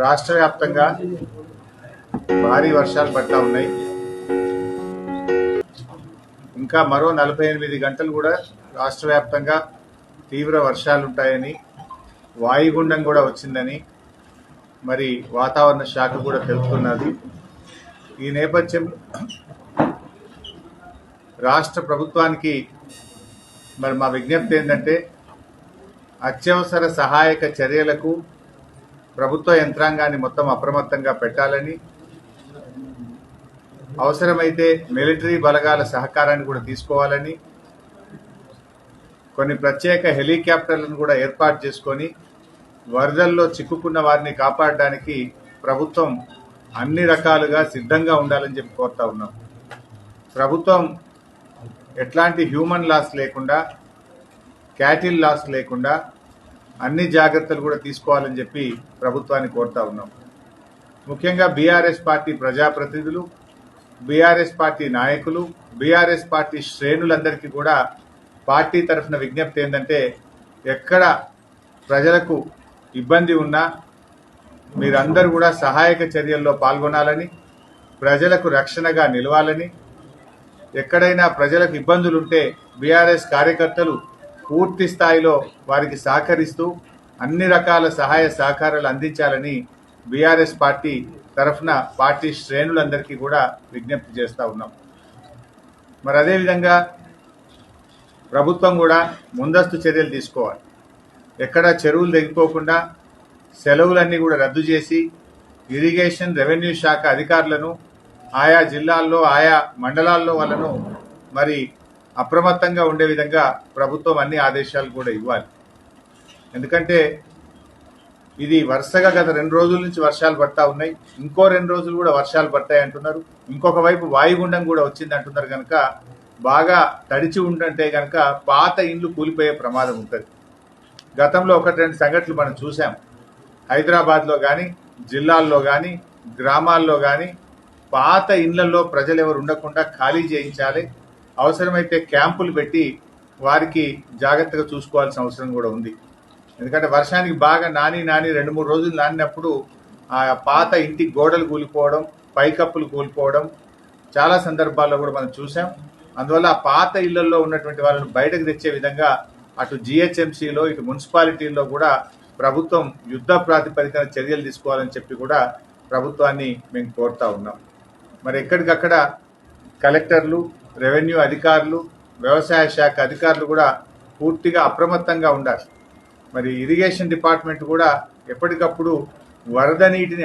రాష్ట్ర వ్యాప్తంగా భారీ వర్షాలు పడతా ఉన్నాయి. ఇంకా మరో నలభై ఎనిమిది గంటలు కూడా రాష్ట్ర వ్యాప్తంగా తీవ్ర వర్షాలు ఉంటాయని వాయుగుండం కూడా వచ్చిందని మరి వాతావరణ శాఖ కూడా తెలుపుతున్నది. ఈ నేపథ్యం రాష్ట్ర ప్రభుత్వానికి మరి మా విజ్ఞప్తి ఏంటంటే అత్యవసర సహాయక చర్యలకు ప్రభుత్వ యంత్రాంగాన్ని మొత్తం అప్రమత్తంగా పెట్టాలని అవసరమైతే మిలిటరీ బలగాల సహకారాన్ని కూడా తీసుకోవాలని కొన్ని ప్రత్యేక హెలికాప్టర్లను కూడా ఏర్పాటు చేసుకొని వరదల్లో చిక్కుకున్న వారిని కాపాడడానికి ప్రభుత్వం అన్ని రకాలుగా సిద్ధంగా ఉండాలని చెప్పి కోరుతా ఉన్నాం. ప్రభుత్వం ఎట్లాంటి హ్యూమన్ లాస్ లేకుండా క్యాటిల్ లాస్ లేకుండా అన్ని జాగ్రత్తలు కూడా తీసుకోవాలని చెప్పి ప్రభుత్వాన్ని కోరుతా ఉన్నాం. ముఖ్యంగా బీఆర్ఎస్ పార్టీ ప్రజాప్రతినిధులు బీఆర్ఎస్ పార్టీ నాయకులు బీఆర్ఎస్ పార్టీ శ్రేణులందరికీ కూడా పార్టీ తరఫున విజ్ఞప్తి ఏంటంటే ఎక్కడ ప్రజలకు ఇబ్బంది ఉన్నా మీరందరూ కూడా సహాయక చర్యల్లో పాల్గొనాలని ప్రజలకు రక్షణగా నిలవాలని ఎక్కడైనా ప్రజలకు ఇబ్బందులుంటే బీఆర్ఎస్ కార్యకర్తలు పూర్తి స్థాయిలో వారికి సహకరిస్తూ అన్ని రకాల సహాయ సహకారాలు అందించాలని బీఆర్ఎస్ పార్టీ తరఫున పార్టీ శ్రేణులందరికీ కూడా విజ్ఞప్తి చేస్తూ ఉన్నాం. మరి అదేవిధంగా ప్రభుత్వం కూడా ముందస్తు చర్యలు తీసుకోవాలి. ఎక్కడ చెరువులు తెగిపోకుండా సెలవులన్నీ కూడా రద్దు చేసి ఇరిగేషన్ రెవెన్యూ శాఖ అధికారులను ఆయా జిల్లాల్లో ఆయా మండలాల్లో వాళ్ళను మరి అప్రమత్తంగా ఉండే విధంగా ప్రభుత్వం అన్ని ఆదేశాలు కూడా ఇవ్వాలి. ఎందుకంటే ఇది వరుసగా గత రెండు రోజుల నుంచి వర్షాలు పడతా ఉన్నాయి. ఇంకో రెండు రోజులు కూడా వర్షాలు పడతాయి అంటున్నారు. ఇంకొక వైపు వాయుగుండం కూడా వచ్చింది అంటున్నారు కనుక బాగా తడిచి ఉండంటే కనుక పాత ఇండ్లు కూలిపోయే ప్రమాదం ఉంటుంది. గతంలో ఒకటి రెండు సంఘటనలు మనం చూసాం హైదరాబాద్లో కానీ జిల్లాల్లో కానీ గ్రామాల్లో కానీ పాత ఇండ్లలో ప్రజలు ఎవరు ఉండకుండా ఖాళీ చేయించాలి. అవసరమైతే క్యాంపులు పెట్టి వారికి జాగ్రత్తగా చూసుకోవాల్సిన అవసరం కూడా ఉంది. ఎందుకంటే వర్షానికి బాగా నాని నాని రెండు మూడు రోజులు నానినప్పుడు ఆ పాత ఇంటి గోడలు కూలిపోవడం పైకప్పులు కూలిపోవడం చాలా సందర్భాల్లో కూడా మనం చూసాం అందువల్ల ఆ పాత ఇళ్ళలో ఉన్నటువంటి వాళ్ళని బయటకు తెచ్చే విధంగా అటు జిహెచ్ఎంసీలో ఇటు మున్సిపాలిటీల్లో కూడా ప్రభుత్వం యుద్ధ ప్రాతిపదికన చర్యలు తీసుకోవాలని చెప్పి కూడా ప్రభుత్వాన్ని మేము కోరుతా ఉన్నాం. మరి ఎక్కడికక్కడ కలెక్టర్లు రెవెన్యూ అధికారులు వ్యవసాయ శాఖ అధికారులు కూడా పూర్తిగా అప్రమత్తంగా ఉండాలి. మరి ఇరిగేషన్ డిపార్ట్మెంట్ కూడా ఎప్పటికప్పుడు వరద నీటిని